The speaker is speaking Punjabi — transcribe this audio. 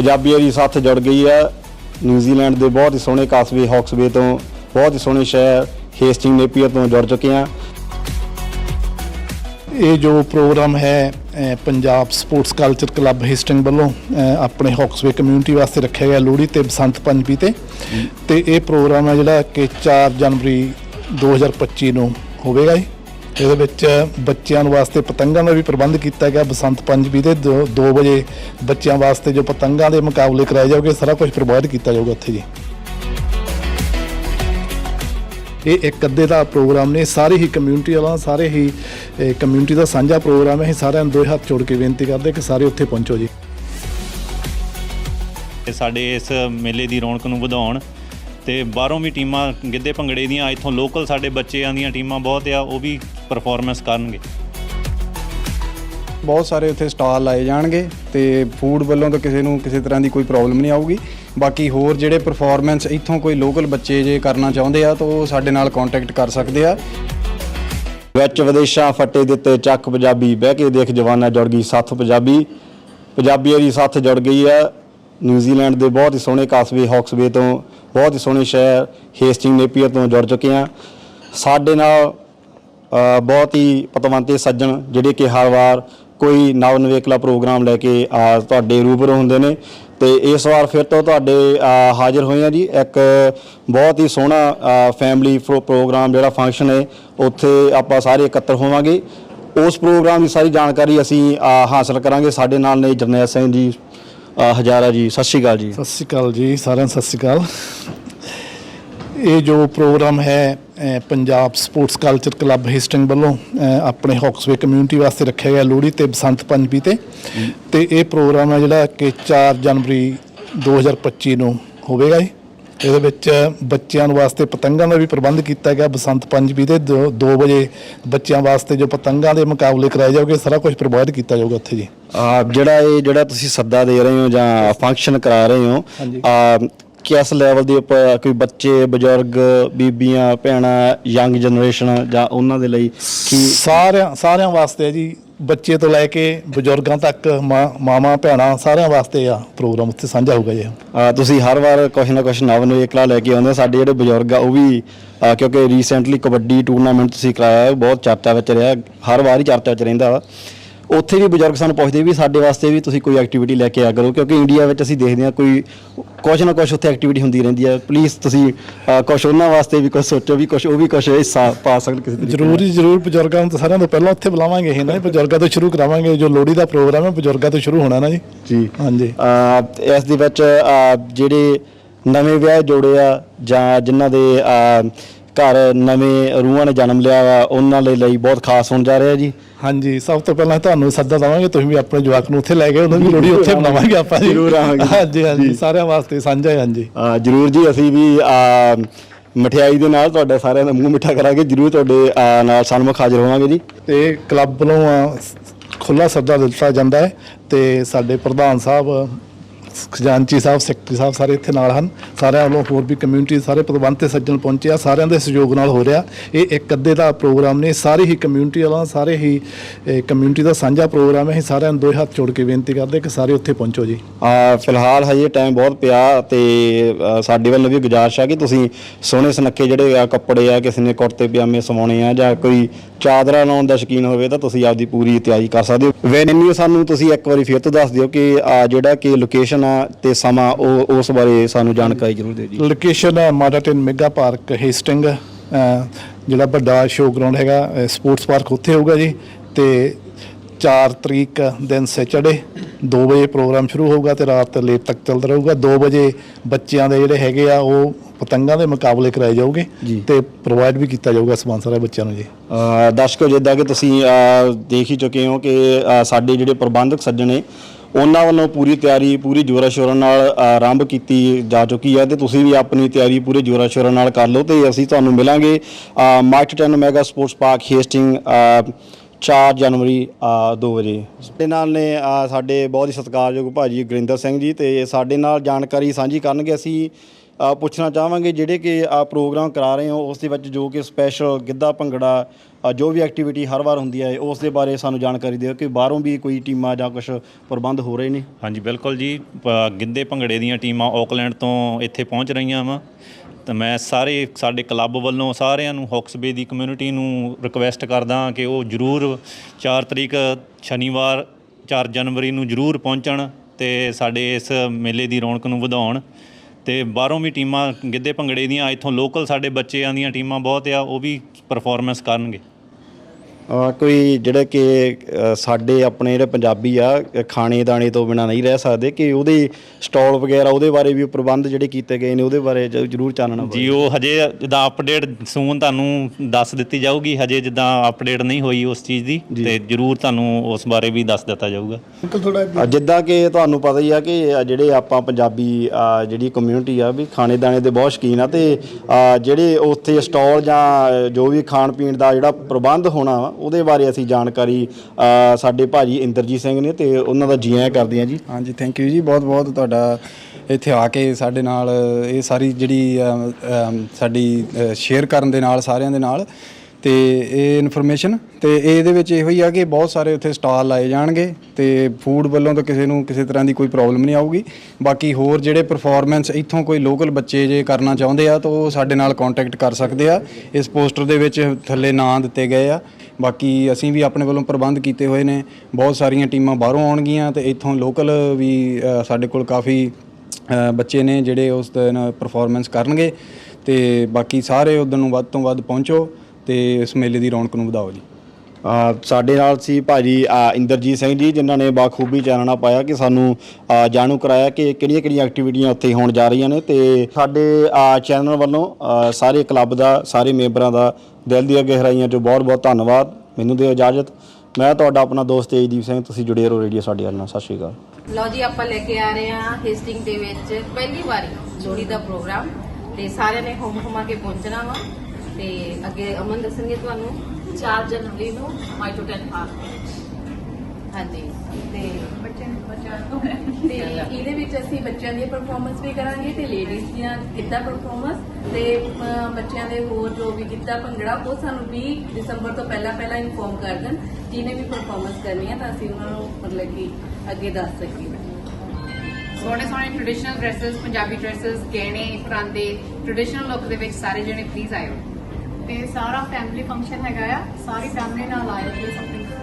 ਪੰਜਾਬੀਆਂ ਦੀ ਸਾਥ ਜੁੜ ਗਈ ਹੈ। ਨਿਊਜ਼ੀਲੈਂਡ ਦੇ ਬਹੁਤ ਹੀ ਸੋਹਣੇ ਕਸਬੇ ਹੌਕਸਬੇ ਤੋਂ ਬਹੁਤ ਹੀ ਸੋਹਣੇ ਸ਼ਹਿਰ ਹੇਸਟਿੰਗ ਨੇਪੀਅਰ ਤੋਂ ਜੁੜ ਚੁੱਕੇ ਹਾਂ। ਇਹ ਜੋ ਪ੍ਰੋਗਰਾਮ ਹੈ ਅਹ, Punjab sports culture club Hastings ਵੱਲੋਂ ਅਹ, ਆਪਣੇ ਹੌਕਸਵੇ ਕਮਿਊਨਿਟੀ ਵਾਸਤੇ ਰੱਖਿਆ ਗਿਆ ਲੋਹੜੀ ਤੇ ਬਸੰਤ ਪੰਚਮੀ ਤੇ। ਤੇ ਇਹ ਪ੍ਰੋਗਰਾਮ ਹੈ ਜਿਹੜਾ ਕਿ 4 ਜਨਵਰੀ 2025 ਨੂੰ ਹੋਵੇਗਾ ਜੀ ਇਹਦੇ ਵਿੱਚ ਬੱਚਿਆਂ ਨੂੰ ਵਾਸਤੇ ਪਤੰਗਾਂ ਦਾ ਵੀ ਪ੍ਰਬੰਧ ਕੀਤਾ ਗਿਆ ਬਸੰਤ ਪੰਚਮੀ ਦੇ 2 ਵਜੇ। ਬੱਚਿਆਂ ਵਾਸਤੇ ਜੋ ਪਤੰਗਾਂ ਦੇ ਮੁਕਾਬਲੇ ਕਰਾਏ ਜਾਓਗੇ, ਸਾਰਾ ਕੁਝ ਪ੍ਰਬੰਧ ਕੀਤਾ ਜਾਊਗਾ ਉੱਥੇ ਜੀ। ਇਹ ਇੱਕ ਅੱਧੇ ਦਾ ਪ੍ਰੋਗਰਾਮ ਨੇ, ਸਾਰੇ ਹੀ ਕਮਿਊਨਿਟੀ ਵਾਲਾ, ਸਾਰੇ ਹੀ ਕਮਿਊਨਿਟੀ ਦਾ ਸਾਂਝਾ ਪ੍ਰੋਗਰਾਮ ਹੈ। ਅਸੀਂ ਸਾਰਿਆਂ ਨੂੰ ਦੋ ਹੱਥ ਜੋੜ ਕੇ ਬੇਨਤੀ ਕਰਦੇ ਕਿ ਸਾਰੇ ਉੱਥੇ ਪਹੁੰਚੋ ਜੀ। ਤੇ ਸਾਡੇ ਇਸ ਮੇਲੇ ਦੀ ਰੌਣਕ ਨੂੰ ਵਧਾਉਣ ਤੇ ਬਾਹਰੋਂ ਵੀ ਟੀਮਾਂ ਗਿੱਧੇ ਭੰਗੜੇ ਦੀਆਂ, ਇੱਥੋਂ ਲੋਕਲ ਸਾਡੇ ਬੱਚਿਆਂ ਦੀਆਂ ਟੀਮਾਂ ਬਹੁਤ ਆ, ਉਹ ਵੀ ਪਰਫਾਰਮੈਂਸ ਕਰਨਗੇ। ਬਹੁਤ ਸਾਰੇ ਉੱਥੇ ਸਟਾਲ ਲਾਏ ਜਾਣਗੇ ਤੇ ਫੂਡ ਵੱਲੋਂ ਤਾਂ ਕਿਸੇ ਨੂੰ ਕਿਸੇ ਤਰ੍ਹਾਂ ਦੀ ਕੋਈ ਪ੍ਰੋਬਲਮ ਨਹੀਂ ਆਊਗੀ। ਬਾਕੀ ਹੋਰ ਜਿਹੜੇ ਪਰਫਾਰਮੈਂਸ ਇੱਥੋਂ ਕੋਈ ਲੋਕਲ ਬੱਚੇ ਜੇ ਕਰਨਾ ਚਾਹੁੰਦੇ ਆ ਤਾਂ ਉਹ ਸਾਡੇ ਨਾਲ ਕੰਟੈਕਟ ਕਰ ਸਕਦੇ ਆ। ਵਿੱਚ ਵਿਦੇਸ਼ਾਂ ਫੱਟੇ ਦਿੱਤੇ ਚੱਕ ਪੰਜਾਬੀ ਬਹਿ ਕੇ ਦੇਖ ਜਵਾਨਾ ਜੁੜ ਗਈ ਸਾਥ ਪੰਜਾਬੀ। ਪੰਜਾਬੀਅਰੀ ਸਾਥ ਜੁੜ ਗਈ ਹੈ ਨਿਊਜ਼ੀਲੈਂਡ ਦੇ ਬਹੁਤ ਹੀ ਸੋਹਣੇ ਕਸਬੇ ਹੌਕਸਬੇ ਤੋਂ ਬਹੁਤ ਹੀ ਸੋਹਣੇ ਸ਼ਹਿਰ ਹੇਸਟਿੰਗ ਨੇਪੀਅਰ ਤੋਂ ਜੁੜ ਚੁੱਕੇ ਹਾਂ ਸਾਡੇ ਨਾਲ ਬਹੁਤ ਹੀ ਪਤਵੰਤੇ ਸੱਜਣ ਜਿਹੜੇ ਕਿ ਹਰ ਵਾਰ ਕੋਈ ਨਵ ਨਵੇਕਲਾ ਪ੍ਰੋਗਰਾਮ ਲੈ ਕੇ ਤੁਹਾਡੇ ਰੂਬਰੂ ਹੁੰਦੇ ਨੇ ਤੇ ਇਸ ਵਾਰ ਫਿਰ ਤੋਂ ਤੁਹਾਡੇ ਹਾਜ਼ਰ ਹੋਏ ਆ ਜੀ। ਇੱਕ ਬਹੁਤ ਹੀ ਸੋਹਣਾ ਫੈਮਿਲੀ ਪ੍ਰੋਗਰਾਮ ਜਿਹੜਾ ਫੰਕਸ਼ਨ ਹੈ ਉੱਥੇ ਆਪਾਂ ਸਾਰੇ ਇਕੱਤਰ ਹੋਵਾਂਗੇ। ਉਸ ਪ੍ਰੋਗਰਾਮ ਦੀ ਸਾਰੀ ਜਾਣਕਾਰੀ ਅਸੀਂ ਅ, ਹਾਸਲ ਕਰਾਂਗੇ। ਸਾਡੇ ਨਾਲ ਨੇ ਜਰਨੈਲ ਸਿੰਘ ਜੀ ਹਜ਼ਾਰਾ ਜੀ। ਸਤਿ ਸ਼੍ਰੀ ਅਕਾਲ ਜੀ। ਸਤਿ ਸ਼੍ਰੀ ਅਕਾਲ ਜੀ। ਸਾਰਿਆਂ ਨੂੰ ਸਤਿ ਸ਼੍ਰੀ ਅਕਾਲ। ਇਹ ਜੋ ਪ੍ਰੋਗਰਾਮ ਹੈ Punjab sports culture club Hastings ਵੱਲੋਂ ਆਪਣੇ ਹੌਕਸਵੇ ਕਮਿਊਨਿਟੀ ਵਾਸਤੇ ਰੱਖਿਆ ਗਿਆ ਲੋਹੜੀ ਤੇ ਬਸੰਤ ਪੰਚਮੀ ਤੇ। ਤੇ ਇਹ ਪ੍ਰੋਗਰਾਮ ਹੈ ਜਿਹੜਾ ਕਿ 4 ਜਨਵਰੀ 2025 ਨੂੰ ਹੋਵੇਗਾ ਜੀ। ਇਹਦੇ ਵਿੱਚ ਬੱਚਿਆਂ ਨੂੰ ਵਾਸਤੇ ਪਤੰਗਾਂ ਦਾ ਵੀ ਪ੍ਰਬੰਧ ਕੀਤਾ ਗਿਆ ਬਸੰਤ ਪੰਚਮੀ ਦੇ 2 ਵਜੇ। ਬੱਚਿਆਂ ਵਾਸਤੇ ਜੋ ਪਤੰਗਾਂ ਦੇ ਮੁਕਾਬਲੇ ਕਰਾਏ ਜਾਓਗੇ ਸਾਰਾ ਕੁਝ ਪ੍ਰੋਵਾਈਡ ਕੀਤਾ ਜਾਊਗਾ ਉੱਥੇ ਜੀ। ਆ ਜਿਹੜਾ ਇਹ ਜਿਹੜਾ ਤੁਸੀਂ ਸੱਦਾ ਦੇ ਰਹੇ ਹੋ ਜਾਂ ਫੰਕਸ਼ਨ ਕਰਾ ਰਹੇ ਹੋ ਕਿਸ ਲੈਵਲ ਦੇ ਉੱਪਰ ਕੋਈ ਬੱਚੇ ਬਜ਼ੁਰਗ ਬੀਬੀਆਂ ਭੈਣਾਂ ਯੰਗ ਜਨਰੇਸ਼ਨ ਜਾਂ ਉਹਨਾਂ ਦੇ ਲਈ ਕੀ? ਸਾਰਿਆਂ ਸਾਰਿਆਂ ਵਾਸਤੇ ਹੈ ਜੀ। ਬੱਚੇ ਤੋਂ ਲੈ ਕੇ ਬਜ਼ੁਰਗਾਂ ਤੱਕ ਮਾਂ ਮਾਵਾਂ ਭੈਣਾਂ ਸਾਰਿਆਂ ਵਾਸਤੇ ਆ ਪ੍ਰੋਗਰਾਮ ਉੱਥੇ ਸਾਂਝਾ ਹੋਊਗਾ ਜੀ। ਆ, ਤੁਸੀਂ ਹਰ ਵਾਰ ਕੁਛ ਨਾ ਕੁਛ ਨਵ ਨਵੇਕਲਾ ਲੈ ਕੇ ਆਉਂਦੇ ਹੋ। ਸਾਡੇ ਜਿਹੜੇ ਬਜ਼ੁਰਗ ਆ ਉਹ ਵੀ ਕਿਉਂਕਿ ਰੀਸੈਂਟਲੀ ਕਬੱਡੀ ਟੂਰਨਾਮੈਂਟ ਤੁਸੀਂ ਕਰਾਇਆ ਬਹੁਤ ਚਰਚਾ ਵਿੱਚ ਰਿਹਾ ਹਰ ਵਾਰ ਹੀ ਚਰਚਾ ਵਿੱਚ ਰਹਿੰਦਾ ਵਾ। ਉੱਥੇ ਵੀ ਬਜ਼ੁਰਗ ਸਾਨੂੰ ਪੁੱਛਦੇ ਵੀ ਸਾਡੇ ਵਾਸਤੇ ਵੀ ਤੁਸੀਂ ਕੋਈ ਐਕਟੀਵਿਟੀ ਲੈ ਕੇ ਆ ਕਰੋ ਕਿਉਂਕਿ ਇੰਡੀਆ ਵਿੱਚ ਅਸੀਂ ਦੇਖਦੇ ਹਾਂ ਕੋਈ ਕੁਛ ਨਾ ਕੁਛ ਉੱਥੇ ਐਕਟੀਵਿਟੀ ਹੁੰਦੀ ਰਹਿੰਦੀ ਹੈ। ਪਲੀਜ਼ ਤੁਸੀਂ ਕੁਛ ਉਹਨਾਂ ਵਾਸਤੇ ਵੀ ਕੁਛ ਸੋਚੋ ਵੀ ਕੁਛ ਉਹ ਵੀ ਕੁਛ ਹਿੱਸਾ ਪਾ ਸਕਣ ਕਿਸੇ ਤਰੀਕੇ। ਜ਼ਰੂਰ ਜੀ ਜ਼ਰੂਰ ਬਜ਼ੁਰਗਾਂ ਨੂੰ ਤਾਂ ਸਾਰਿਆਂ ਤੋਂ ਪਹਿਲਾਂ ਉੱਥੇ ਬੁਲਾਵਾਂਗੇ ਹੀ ਨਾ ਬਜ਼ੁਰਗਾਂ ਤੋਂ ਸ਼ੁਰੂ ਕਰਾਵਾਂਗੇ ਜੋ ਲੋਹੜੀ ਦਾ ਪ੍ਰੋਗਰਾਮ ਹੈ ਬਜ਼ੁਰਗਾਂ ਤੋਂ ਸ਼ੁਰੂ ਹੋਣਾ ਨਾ ਜੀ। ਜੀ। ਹਾਂਜੀ। ਇਸ ਦੇ ਵਿੱਚ ਜਿਹੜੇ ਨਵੇਂ ਵਿਆਹ ਜੋੜੇ ਆ ਜਾਂ ਜਿਨ੍ਹਾਂ ਦੇ ਘਰ ਨਵੇਂ ਰੂਹਾਂ ਨੇ ਜਨਮ ਲਿਆ ਵਾ ਉਹਨਾਂ ਦੇ ਲਈ ਬਹੁਤ ਖਾਸ ਹੋਣ ਜਾ ਰਿਹਾ ਜੀ ਹਾਂਜੀ ਸਭ ਤੋਂ ਪਹਿਲਾਂ ਤੁਹਾਨੂੰ ਸੱਦਾ ਦਵਾਂਗੇ ਤੁਸੀਂ ਵੀ ਆਪਣੇ ਜਵਾਕ ਨੂੰ ਉੱਥੇ ਲੈ ਕੇ ਉਹਨਾਂ ਦੀ ਲੋਹੜੀ ਉੱਥੇ ਬਣਾਵਾਂਗੇ ਆਪਾਂ ਜੀ ਜ਼ਰੂਰ ਆਵਾਂਗੇ। ਹਾਂਜੀ ਹਾਂਜੀ। ਸਾਰਿਆਂ ਵਾਸਤੇ ਸਾਂਝਾ ਹੈ ਹਾਂਜੀ ਆ, ਜਰੂਰ ਜੀ ਅਸੀਂ ਵੀ ਆ, ਮਠਿਆਈ ਦੇ ਨਾਲ ਤੁਹਾਡੇ ਸਾਰਿਆਂ ਦਾ ਮੂੰਹ ਮਿੱਠਾ ਕਰਾਂਗੇ ਜਰੂਰ ਤੁਹਾਡੇ ਆ, ਨਾਲ ਸਨਮੁਖ ਹਾਜ਼ਰ ਹੋਵਾਂਗੇ ਜੀ ਤੇ ਕਲੱਬ ਵੱਲੋਂ ਖੁੱਲਾ ਸੱਦਾ ਦਿੱਤਾ ਜਾਂਦਾ ਹੈ ਤੇ ਸਾਡੇ ਪ੍ਰਧਾਨ ਸਾਹਿਬ ਖਜ਼ਾਨਚੀ ਸਾਹਿਬ, ਸੈਕਟਰੀ ਸਾਹਿਬ ਸਾਰੇ ਇੱਥੇ ਨਾਲ ਹਨ। ਸਾਰਿਆਂ ਵੱਲੋਂ ਹੋਰ ਵੀ ਕਮਿਊਨਿਟੀ ਸਾਰੇ ਪਤਵੰਤ ਤੇ ਸੱਜਣ ਪਹੁੰਚੇ ਆ ਸਾਰਿਆਂ ਦੇ ਸਹਿਯੋਗ ਨਾਲ ਹੋ ਰਿਹਾ। ਇਹ ਇੱਕ ਅੱਧੇ ਦਾ ਪ੍ਰੋਗਰਾਮ ਨੇ ਸਾਰੇ ਹੀ ਕਮਿਊਨਿਟੀ ਵਾਲਾ, ਸਾਰੇ ਹੀ ਕਮਿਊਨਿਟੀ ਦਾ ਸਾਂਝਾ ਪ੍ਰੋਗਰਾਮ ਹੈ। ਅਸੀਂ ਸਾਰਿਆਂ ਨੂੰ ਦੋ ਹੱਥ ਜੋੜ ਕੇ ਬੇਨਤੀ ਕਰਦੇ ਕਿ ਸਾਰੇ ਉੱਥੇ ਪਹੁੰਚੋ ਜੀ। ਫਿਲਹਾਲ ਹਜੇ ਟਾਈਮ ਬਹੁਤ ਪਿਆ ਤੇ ਸਾਡੇ ਵੱਲੋਂ ਵੀ ਗੁਜ਼ਾਰਿਸ਼ ਆ ਕਿ ਤੁਸੀਂ ਸੋਹਣੇ ਸੁਨੱਖੇ ਜਿਹੜੇ ਆ, ਕੱਪੜੇ ਆ, ਕਿਸੇ ਨੇ ਕੁੜਤੇ, ਪਜਾਮੇ ਸਵਾਉਣੇ ਆ ਜਾਂ ਕੋਈ ਚਾਦਰਾ ਲਾਉਣ ਦਾ ਸ਼ੌਕੀਨ ਹੋਵੇ ਤਾਂ ਤੁਸੀਂ ਆਪਦੀ ਪੂਰੀ ਤਿਆਰੀ ਕਰ ਸਕਦੇ ਹੋ। ਵੈਨਿਊ ਸਾਨੂੰ ਤੁਸੀਂ ਇੱਕ ਵਾਰੀ ਫਿਰ ਤੋਂ ਦੱਸ ਦਿਓ ਕਿ ਜਿਹੜਾ ਕਿ ਲੋਕੇਸ਼ਨ ਆ ਤੇ ਸਮਾਂ ਉਹ ਉਸ ਬਾਰੇ ਸਾਨੂੰ ਜਾਣਕਾਰੀ ਜ਼ਰੂਰ ਦਿਓ ਜੀ। ਲੋਕੇਸ਼ਨ ਹੈ ਮਾਡਾਟਨ ਮੈਗਾ ਪਾਰਕ ਹੇਸਟਿੰਗ ਜਿਹੜਾ ਵੱਡਾ ਸ਼ੋਅ ਗਰਾਊਂਡ ਹੈਗਾ ਸਪੋਰਟਸ ਪਾਰਕ ਉੱਥੇ ਹੋਊਗਾ ਜੀ। ਤੇ 4 ਤਰੀਕ ਦਿਨ ਸੈਚਰਡੇ 2 ਵਜੇ ਪ੍ਰੋਗਰਾਮ ਸ਼ੁਰੂ ਹੋਊਗਾ ਤੇ ਰਾਤ ਲੇਟ ਤੱਕ ਚੱਲਦਾ ਰਹੂਗਾ। 2 ਵਜੇ ਬੱਚਿਆਂ ਦੇ ਜਿਹੜੇ ਹੈਗੇ ਆ ਉਹ ਪਤੰਗਾਂ ਦੇ ਮੁਕਾਬਲੇ ਕਰਾਏ ਜਾਓਗੇ ਜੀ। ਤੇ ਪ੍ਰੋਵਾਈਡ ਵੀ ਕੀਤਾ ਜਾਊਗਾ ਸਮਾਨ ਸਾਰਾ ਬੱਚਿਆਂ ਨੂੰ ਜੀ। ਦਰਸ਼ਕੋ ਜਿੱਦਾਂ ਕਿ ਤੁਸੀਂ ਦੇਖ ਹੀ ਚੁੱਕੇ ਹੋ ਕਿ ਸਾਡੇ ਜਿਹੜੇ ਪ੍ਰਬੰਧਕ ਸੱਜਣ ਨੇ ਉਹਨਾਂ ਵੱਲੋਂ ਪੂਰੀ ਤਿਆਰੀ, ਪੂਰੀ ਜੋਰਾ ਸ਼ੋਰਾਂ ਨਾਲ ਆਰੰਭ ਕੀਤੀ ਜਾ ਚੁੱਕੀ ਹੈ ਤੇ ਤੁਸੀਂ ਵੀ ਆਪਣੀ ਤਿਆਰੀ ਪੂਰੇ ਜੋਰਾ ਸ਼ੋਰਾਂ ਨਾਲ ਕਰ ਲਓ ਤੇ ਅਸੀਂ ਤੁਹਾਨੂੰ ਮਿਲਾਂਗੇ Mitre 10 mega sports park, Hastings 4 ਜਨਵਰੀ 2 ਵਜੇ। ਸਾਡੇ ਨਾਲ ਨੇ ਅ, ਸਾਡੇ ਬਹੁਤ ਹੀ ਸਤਿਕਾਰਯੋਗ ਭਾਜੀ ਗੁਰਿੰਦਰ ਸਿੰਘ ਜੀ ਤੇ ਸਾਡੇ ਨਾਲ ਜਾਣਕਾਰੀ ਸਾਂਝੀ ਕਰਨਗੇ ਅਸੀਂ। ਅ, ਪੁੱਛਣਾ ਚਾਹਾਂਗੇ ਜਿਹੜੇ ਕਿ ਆ ਪ੍ਰੋਗਰਾਮ ਕਰਾ ਰਹੇ ਹੋ ਉਸ ਦੇ ਵਿੱਚ ਜੋ ਕਿ ਸਪੈਸ਼ਲ ਗਿੱਧਾ ਭੰਗੜਾ ਅ, ਜੋ ਵੀ ਐਕਟੀਵਿਟੀ ਹਰ ਵਾਰ ਹੁੰਦੀ ਹੈ ਉਸ ਦੇ ਬਾਰੇ ਸਾਨੂੰ ਜਾਣਕਾਰੀ ਦਿਓ ਕਿ ਬਾਹਰੋਂ ਵੀ ਕੋਈ ਟੀਮਾਂ ਜਾਂ ਕੁਝ ਪ੍ਰਬੰਧ ਹੋ ਰਹੇ ਨੇ। ਹਾਂਜੀ ਬਿਲਕੁਲ ਜੀ। ਪ- ਗਿੱਧੇ ਭੰਗੜੇ ਦੀਆਂ ਟੀਮਾਂ ਆਕਲੈਂਡ ਤੋਂ ਇੱਥੇ ਪਹੁੰਚ ਰਹੀਆਂ ਵਾ। ਤਾਂ ਮੈਂ ਸਾਰੇ ਸਾਡੇ ਕਲੱਬ ਵੱਲੋਂ ਸਾਰਿਆਂ ਨੂੰ ਹੌਕਸਬੇ ਦੀ ਕਮਿਊਨਿਟੀ ਨੂੰ ਰਿਕਵੈਸਟ ਕਰਦਾ ਕਿ ਉਹ ਜਰੂਰ 4 ਤਰੀਕ ਸ਼ਨੀਵਾਰ 4 ਜਨਵਰੀ ਨੂੰ ਜਰੂਰ ਪਹੁੰਚਣ ਤੇ ਸਾਡੇ ਇਸ ਮੇਲੇ ਦੀ ਰੌਣਕ ਨੂੰ ਵਧਾਉਣ। ਤੇ ਬਾਹਰੋਂ ਵੀ ਟੀਮਾਂ ਗਿੱਧੇ ਭੰਗੜੇ ਦੀਆਂ, ਇੱਥੋਂ ਲੋਕਲ ਸਾਡੇ ਬੱਚਿਆਂ ਦੀਆਂ ਟੀਮਾਂ ਬਹੁਤ ਆ, ਉਹ ਵੀ ਪਰਫਾਰਮੈਂਸ ਕਰਨਗੇ। ਕੋਈ ਜਿਹੜੇ ਕਿ ਸਾਡੇ ਆਪਣੇ ਜਿਹੜੇ ਪੰਜਾਬੀ ਆ ਖਾਣੇ ਦਾਣੇ ਤੋਂ ਬਿਨਾ ਨਹੀਂ ਰਹਿ ਸਕਦੇ ਕਿ ਉਹਦੇ ਸਟਾਲ ਵਗੈਰਾ ਉਹਦੇ ਬਾਰੇ ਵੀ ਪ੍ਰਬੰਧ ਜਿਹੜੇ ਕੀਤੇ ਗਏ ਨੇ ਉਹਦੇ ਬਾਰੇ ਜ਼ਰੂਰ ਚਾਨਣਾ ਜੀ ਉਹ ਹਜੇ ਜਿੱਦਾਂ ਅਪਡੇਟ ਸੂਨ ਤੁਹਾਨੂੰ ਦੱਸ ਦਿੱਤੀ ਜਾਊਗੀ ਹਜੇ ਜਿੱਦਾਂ ਅਪਡੇਟ ਨਹੀਂ ਹੋਈ ਉਸ ਚੀਜ਼ ਦੀ ਤੇ ਜਰੂਰ ਤੁਹਾਨੂੰ ਉਸ ਬਾਰੇ ਵੀ ਦੱਸ ਦਿੱਤਾ ਜਾਊਗਾ। ਜਿੱਦਾਂ ਕਿ ਤੁਹਾਨੂੰ ਪਤਾ ਹੀ ਆ ਕਿ ਜਿਹੜੇ ਆਪਾਂ ਪੰਜਾਬੀ ਜਿਹੜੀ ਕਮਿਊਨਿਟੀ ਆ ਵੀ ਖਾਣੇ ਦਾਣੇ ਦੇ ਬਹੁਤ ਸ਼ੌਕੀਨ ਆ ਤੇ ਜਿਹੜੇ ਉੱਥੇ ਸਟਾਲ ਜਾਂ ਜੋ ਵੀ ਖਾਣ ਪੀਣ ਦਾ ਜਿਹੜਾ ਪ੍ਰਬੰਧ ਹੋਣਾ ਵਾ ਉਹਦੇ ਬਾਰੇ ਅਸੀਂ ਜਾਣਕਾਰੀ ਅ, ਸਾਡੇ ਭਾਜੀ ਇੰਦਰਜੀਤ ਸਿੰਘ ਨੇ ਤੇ ਉਹਨਾਂ ਦਾ ਜੀ ਆਇਆਂ ਕਰਦੇ ਆ ਜੀ। ਹਾਂਜੀ ਥੈਂਕ ਯੂ ਜੀ। ਬਹੁਤ ਬਹੁਤ ਤੁਹਾਡਾ ਇੱਥੇ ਆ ਕੇ ਸਾਡੇ ਨਾਲ ਇਹ ਸਾਰੀ ਜਿਹੜੀ ਅਮ, ਅਮ, ਸਾਡੀ ਸ਼ੇਅਰ ਕਰਨ ਦੇ ਨਾਲ ਸਾਰਿਆਂ ਦੇ ਨਾਲ ਤੇ ਇਹ ਇਨਫੋਰਮੇਸ਼ਨ ਤੇ ਇਹਦੇ ਵਿੱਚ ਇਹੋ ਹੀ ਆ ਕਿ ਬਹੁਤ ਸਾਰੇ ਉੱਥੇ ਸਟਾਲ ਲਾਏ ਜਾਣਗੇ, ਤੇ ਫੂਡ ਵੱਲੋਂ ਤਾਂ ਕਿਸੇ ਨੂੰ ਕਿਸੇ ਤਰ੍ਹਾਂ ਦੀ ਕੋਈ ਪ੍ਰੋਬਲਮ ਨਹੀਂ ਆਊਗੀ। ਬਾਕੀ ਹੋਰ ਜਿਹੜੇ ਪਰਫਾਰਮੈਂਸ ਇੱਥੋਂ ਕੋਈ ਲੋਕਲ ਬੱਚੇ ਜੇ ਕਰਨਾ ਚਾਹੁੰਦੇ ਆ, ਤਾਂ ਉਹ ਸਾਡੇ ਨਾਲ ਕੰਟੈਕਟ ਕਰ ਸਕਦੇ ਆ। ਇਸ ਪੋਸਟਰ ਦੇ ਵਿੱਚ ਥੱਲੇ ਨਾਂ ਦਿੱਤੇ ਗਏ ਆ। ਬਾਕੀ ਅਸੀਂ ਵੀ ਆਪਣੇ ਵੱਲੋਂ ਪ੍ਰਬੰਧ ਕੀਤੇ ਹੋਏ ਨੇ। ਬਹੁਤ ਸਾਰੀਆਂ ਟੀਮਾਂ ਬਾਹਰੋਂ ਆਉਣਗੀਆਂ, ਤੇ ਇੱਥੋਂ ਲੋਕਲ ਵੀ ਸਾਡੇ ਕੋਲ ਕਾਫੀ ਬੱਚੇ ਨੇ ਜਿਹੜੇ ਉਸ ਦਿਨ ਪਰਫਾਰਮੈਂਸ ਕਰਨਗੇ। ਤੇ ਬਾਕੀ ਸਾਰੇ ਉਦੋਂ ਨੂੰ ਵੱਧ ਤੋਂ ਵੱਧ ਪਹੁੰਚੋ। ਤੇ ਇਸ ਮੇਲੇ ਦੀ ਰੌਣਕ ਨੂੰ ਵਧਾਓ ਜੀ। ਅ, ਸਾਡੇ ਨਾਲ ਸੀ ਭਾਜੀ ਅ, ਇੰਦਰਜੀਤ ਸਿੰਘ ਜੀ ਜਿਨ੍ਹਾਂ ਨੇ ਬਾਖੂਬੀ ਚਾਨਣਾ ਪਾਇਆ ਕਿ ਸਾਨੂੰ ਜਾਣੂ ਕਰਾਇਆ ਕਿ ਕਿਹੜੀਆਂ ਕਿਹੜੀਆਂ ਐਕਟੀਵਿਟੀਆਂ ਉੱਥੇ ਹੋਣ ਜਾ ਰਹੀਆਂ ਨੇ ਤੇ ਸਾਡੇ ਅ, ਚੈਨਲ ਵੱਲੋਂ ਸਾਰੇ ਕਲੱਬ ਦਾ ਸਾਰੇ ਮੈਂਬਰਾਂ ਦਾ ਦਿਲ ਦੀਆਂ ਗਹਿਰਾਈਆਂ ਤੋਂ ਬਹੁਤ ਬਹੁਤ ਧੰਨਵਾਦ। ਮੈਨੂੰ ਦਿਓ ਇਜਾਜ਼ਤ। ਮੈਂ ਤੁਹਾਡਾ ਆਪਣਾ ਦੋਸਤ ਤੇਜਦੀਪ ਸਿੰਘ ਤੁਸੀਂ ਜੁੜੇ ਰਹੋ ਰੇਡੀਓ ਸਾਡੇ ਨਾਲ। ਸਤਿ ਸ਼੍ਰੀ ਅਕਾਲ। ਲਓ ਜੀ ਆਪਾਂ ਲੈ ਕੇ ਆ ਰਹੇ ਹਾਂ ਹੇਸਟਿੰਗ ਦੇ ਵਿੱਚ ਪਹਿਲੀ ਵਾਰੀ ਲੋਹੜੀ ਦਾ ਪ੍ਰੋਗਰਾਮ ਤੇ ਸਾਰਿਆਂ ਨੇ ਹੁਮ ਹੁਮਾ ਕੇ ਪਹੁੰਚਣਾ ਵਾ। ਤੇ ਅੱਗੇ ਅਮਨ ਦੱਸਣਗੇ ਤੁਹਾਨੂੰ 4 ਜਨਵਰੀ ਨੂੰ ਮਾਈ ਟੂ 10 ਪਾਰਕ ਹਾਂਜੀ ਤੇ ਬੱਚਿਆਂ ਨੂੰ ਬੱਚਿਆਂ ਤੋਂ ਤੇ ਇਹਦੇ ਵਿੱਚ ਅਸੀਂ ਬੱਚਿਆਂ ਦੀ ਪਰਫਾਰਮੈਂਸ ਵੀ ਕਰਾਂਗੇ ਤੇ ਲੇਡੀਜ਼ ਦੀਆਂ ਗਿੱਧਾ ਪਰਫਾਰਮੈਂਸ ਤੇ ਬੱਚਿਆਂ ਦੇ ਹੋਰ ਜੋ ਵੀ ਗਿੱਧਾ ਭੰਗੜਾ ਉਹ ਸਾਨੂੰ 20 ਦਸੰਬਰ ਤੋਂ ਪਹਿਲਾਂ ਪਹਿਲਾਂ ਇਨਫੋਰਮ ਕਰ ਦੇਣ ਜਿਹਨੇ ਵੀ ਪਰਫਾਰਮੈਂਸ ਕਰਨੀ ਹੈ ਤਾਂ ਅਸੀਂ ਉਹਨਾਂ ਨੂੰ ਮਤਲਬ ਕਿ ਅੱਗੇ ਦੱਸ ਸਕੀਏ। ਸੋਹਣੇ ਸੋਹਣੇ ਟ੍ਰੈਡੀਸ਼ਨਲ ਡਰੈਸਸ ਪੰਜਾਬੀ ਡਰੈਸਸ ਗਹਿਣੇ ਪਰਾਂਦੇ ਟ੍ਰੈਡੀਸ਼ਨਲ ਲੁੱਕ ਦੇ ਵਿੱਚ ਸਾਰੇ ਜਣੇ ਪਲੀਜ਼ ਆਇਓ। ਤੇ ਸਾਰਾ ਫੈਮਿਲੀ ਫੰਕਸ਼ਨ ਹੈਗਾ ਆ ਸਾਰੀ ਫੈਮਿਲੀ ਨਾਲ ਆਇਓ ਪਲੀਜ਼ ਆਪਣੀ